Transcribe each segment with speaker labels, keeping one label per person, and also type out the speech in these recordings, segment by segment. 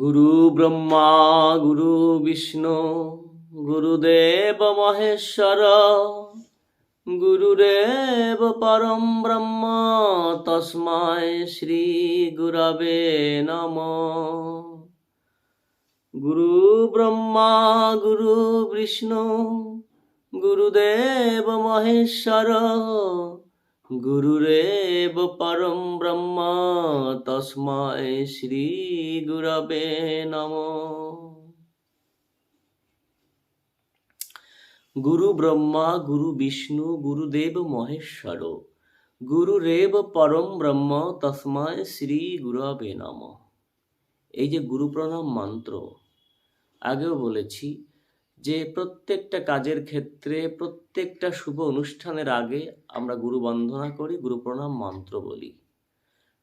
Speaker 1: গুরু ব্রহ্মা, গুরু বিষ্ণু, গুরুদেব মহেশ্বর গুরুরেব পরম ব্রহ্ম তস্মায় শ্রী গুরবে নম। গুরু ব্রহ্মা, গুরু বিষ্ণু, গুরুদেব মহেশ্বর গুরুরেব পরম ব্রহ্ম তস্মায় শ্রী গুরবে নম গুরু ব্রহ্মা গুরু বিষ্ণু গুরুদেব মহেশ্বর গুরুরেব পরম ব্রহ্ম তস্মায় শ্রী গুরবে নম এই যে গুরু প্রণাম মন্ত্র, আগেও বলেছি যে প্রত্যেকটা কাজের ক্ষেত্রে প্রত্যেকটা শুভ অনুষ্ঠানের আগে আমরা গুরু বন্দনা করি, গুরু প্রণাম মন্ত্র বলি।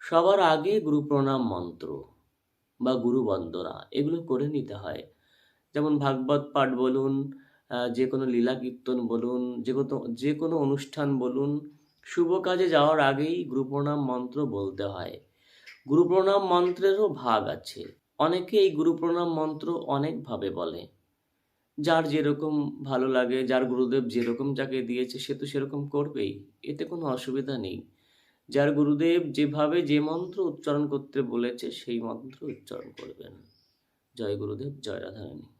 Speaker 1: সবার আগে গুরু প্রণাম মন্ত্র বা গুরু বন্দনা, এগুলো করে নিতে হয়। যেমন ভাগবত পাঠ বলুন যে কোনো লীলা কীর্তন বলুন, যে কোনো যে কোনো অনুষ্ঠান বলুন, শুভ কাজে যাওয়ার আগেই গুরু প্রণাম মন্ত্র বলতে হয়। গুরু প্রণাম মন্ত্রেরও ভাগ আছে। অনেকে এই গুরু প্রণাম মন্ত্র অনেকভাবে বলে। যার যেরকম ভালো লাগে, যার গুরুদেব যেরকম যাকে দিয়েছে, সে তো সেরকম করবেই। এতে কোনো অসুবিধা নেই। যার গুরুদেব যেভাবে যে মন্ত্র উচ্চারণ করতে বলেছে, সেই মন্ত্র উচ্চারণ করবেন। জয় গুরুদেব, জয় রাধারানী।